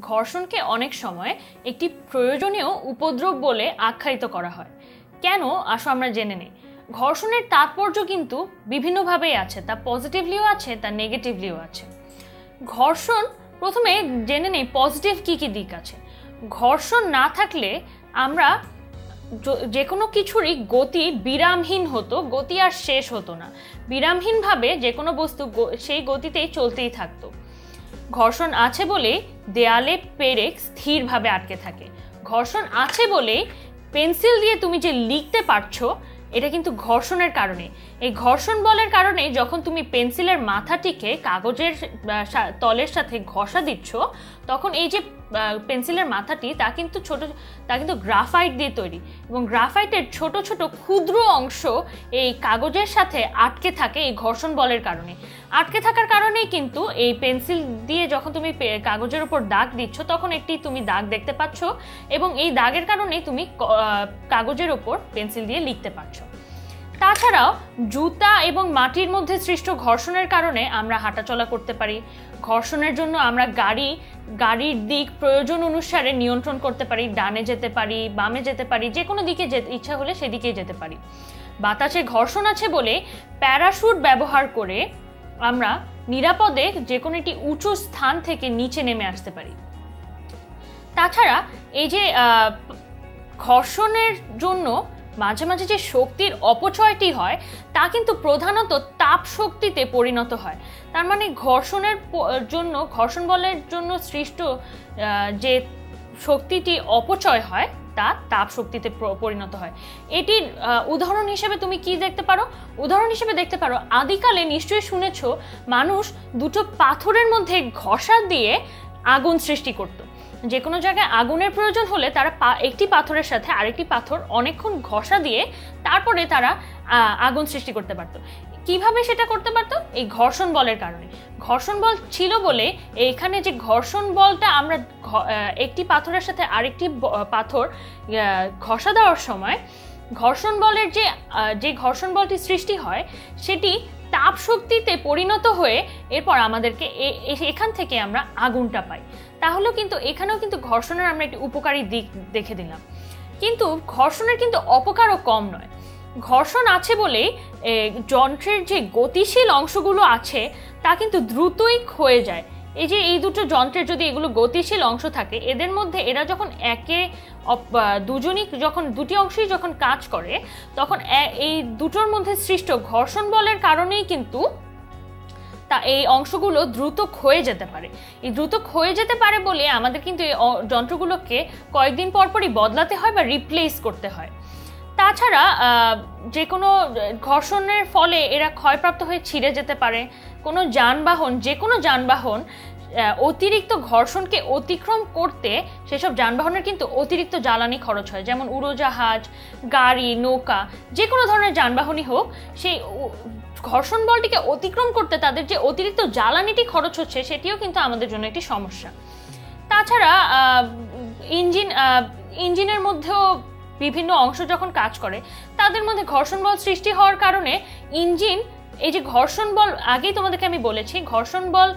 ঘর্ষণকে অনেক সময় একটি প্রয়োজনীয় উপদ্রব বলে আখ্যায়িত করা হয়। কেন? আসো আমরা জেনে নিই। ঘর্ষণের তাৎপর্য কিন্তু বিভিন্নভাবেই আছে, তা পজিটিভলিও আছে, তা নেগেটিভলিও আছে। ঘর্ষণ, প্রথমে জেনে নেই পজিটিভ কী কী দিক আছে। ঘর্ষণ না থাকলে আমরা যে কোনো কিছুরই গতি বিরামহীন হতো, গতি আর শেষ হতো না। বিরামহীনভাবে যে কোনো বস্তু সেই গতিতেই চলতেই থাকতো। ঘর্ষণ আছে বলে দেয়ালে পেরেক স্থিরভাবে আটকে থাকে। ঘর্ষণ আছে বলে পেন্সিল দিয়ে তুমি যে লিখতে পারছ, এটা কিন্তু ঘর্ষণের কারণে। এই ঘর্ষণ বলের কারণে যখন তুমি পেন্সিলের মাথাটিকে কাগজের তলের সাথে ঘষা দিচ্ছ, তখন এই যে পেন্সিলের মাথাটি তা কিন্তু ছোট, তা কিন্তু গ্রাফাইট দিয়ে তৈরি এবং গ্রাফাইটের ছোট ছোট ক্ষুদ্র অংশ এই কাগজের সাথে আটকে থাকে এই ঘর্ষণ বলের কারণে। আটকে থাকার কারণেই কিন্তু এই পেন্সিল দিয়ে যখন তুমি কাগজের উপর দাগ দিচ্ছ, তখন একটি তুমি দাগ দেখতে পাচ্ছ এবং এই দাগের কারণেই তুমি কাগজের ওপর পেন্সিল দিয়ে লিখতে পারছ। তাছাড়াও জুতা এবং মাটির মধ্যে সৃষ্ট ঘর্ষণের কারণে আমরা হাঁটাচলা করতে পারি। ঘর্ষণের জন্য আমরা গাড়ি, গাড়ির দিক প্রয়োজন অনুসারে নিয়ন্ত্রণ করতে পারি। ডানে যেতে পারি, বামে যেতে পারি যে কোনো দিকে যেতে, ইচ্ছা হলে সেদিকেই যেতে পারি। বাতাসে ঘর্ষণ আছে বলে প্যারাশুট ব্যবহার করে আমরা নিরাপদে যে কোনো একটি উঁচু স্থান থেকে নিচে নেমে আসতে পারি। তাছাড়া এই যে ঘর্ষণের জন্য মাঝে মাঝে যে শক্তির অপচয়টি হয়, তা কিন্তু প্রধানত তাপ শক্তিতে পরিণত হয়। তার মানে ঘর্ষণের জন্য, ঘর্ষণ বলের জন্য সৃষ্ট যে শক্তিটি অপচয় হয়, তা তাপ শক্তিতে পরিণত হয়। এটির উদাহরণ হিসেবে তুমি কি দেখতে পারো? উদাহরণ হিসেবে দেখতে পারো, আদিকালে নিশ্চয়ই শুনেছ, মানুষ দুটো পাথরের মধ্যে ঘষা দিয়ে আগুন সৃষ্টি করত। যে কোনো জায়গায় আগুনের প্রয়োজন হলে তারা একটি পাথরের সাথে আরেকটি পাথর অনেকক্ষণ ঘষা দিয়ে তারপরে তারা আগুন সৃষ্টি করতে পারতো। কীভাবে সেটা করতে পারতো? এই ঘর্ষণ বলের কারণে। ঘর্ষণ বল ছিল বলে এইখানে যে ঘর্ষণ বলটা আমরা একটি পাথরের সাথে আরেকটি পাথর ঘষা দেওয়ার সময় ঘর্ষণ বলের যে যে ঘর্ষণ বলটি সৃষ্টি হয়, সেটি তাপ শক্তিতে পরিণত হয়ে এরপর আমাদেরকে এখান থেকে আমরা আগুনটা পাই। তাহলেও কিন্তু এখানেও কিন্তু ঘর্ষণের আমরা একটি উপকারী দিক দেখে দিলাম। কিন্তু ঘর্ষণের কিন্তু অপকারও কম নয়। ঘর্ষণ আছে বলেই যন্ত্রের যে গতিশীল অংশগুলো আছে, তা কিন্তু দ্রুতই ক্ষয়ে যায়। এই যে এই দুটো যন্ত্রের যদি এগুলো গতিশীল অংশ থাকে, এদের মধ্যে এরা যখন একে দুজনই যখন দুটি অংশই যখন কাজ করে, তখন এই দুটোর মধ্যে সৃষ্ট ঘর্ষণ বলের কারণেই কিন্তু তা এই অংশগুলো দ্রুত ক্ষয়ে যেতে পারে। এই দ্রুত ক্ষয়ে যেতে পারে বলে আমাদের কিন্তু এই যন্ত্রগুলোকে কয়েকদিন পর পরই বদলাতে হয় বা রিপ্লেস করতে হয়। তাছাড়া যে কোনো ঘর্ষণের ফলে এরা ক্ষয়প্রাপ্ত হয়ে ছিঁড়ে যেতে পারে কোনো যানবাহন, যে কোনো যানবাহন অতিরিক্ত ঘর্ষণকে অতিক্রম করতে সেসব যানবাহনের কিন্তু অতিরিক্ত জ্বালানি খরচ হয়। যেমন উড়োজাহাজ, গাড়ি, নৌকা, যে কোনো ধরনের যানবাহনই হোক, সেই ঘর্ষণ বলটিকে অতিক্রম করতে তাদের যে অতিরিক্ত জ্বালানিটি খরচ হচ্ছে, সেটিও কিন্তু আমাদের জন্য একটি সমস্যা। তাছাড়া ইঞ্জিন ইঞ্জিনের মধ্যেও বিভিন্ন অংশ যখন কাজ করে, তাদের মধ্যে ঘর্ষণ বল সৃষ্টি হওয়ার কারণে ইঞ্জিন এই যে ঘর্ষণ বল, আগেই তোমাদেরকে আমি বলেছি, ঘর্ষণ বল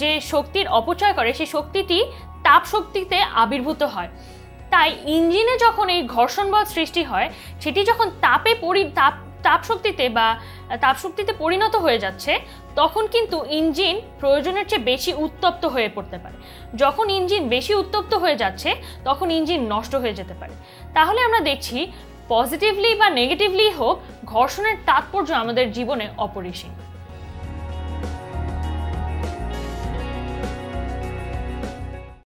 যে শক্তির অপচয় করে, সেই শক্তিটি তাপ শক্তিতে আবির্ভূত হয়। তাই ইঞ্জিনে যখন এই ঘর্ষণ বল সৃষ্টি হয়, সেটি যখন তাপে পরি, তাপ তাপ শক্তিতে বা তাপ শক্তিতে পরিণত হয়ে যাচ্ছে, তখন কিন্তু ইঞ্জিন প্রয়োজনের চেয়ে বেশি উত্তপ্ত হয়ে পড়তে পারে। যখন ইঞ্জিন বেশি উত্তপ্ত হয়ে যাচ্ছে, তখন ইঞ্জিন নষ্ট হয়ে যেতে পারে। তাহলে আমরা দেখছি পজিটিভলি বা নেগেটিভলি হোক ঘর্ষণের তাৎপর্য আমাদের জীবনে অপরিসীম।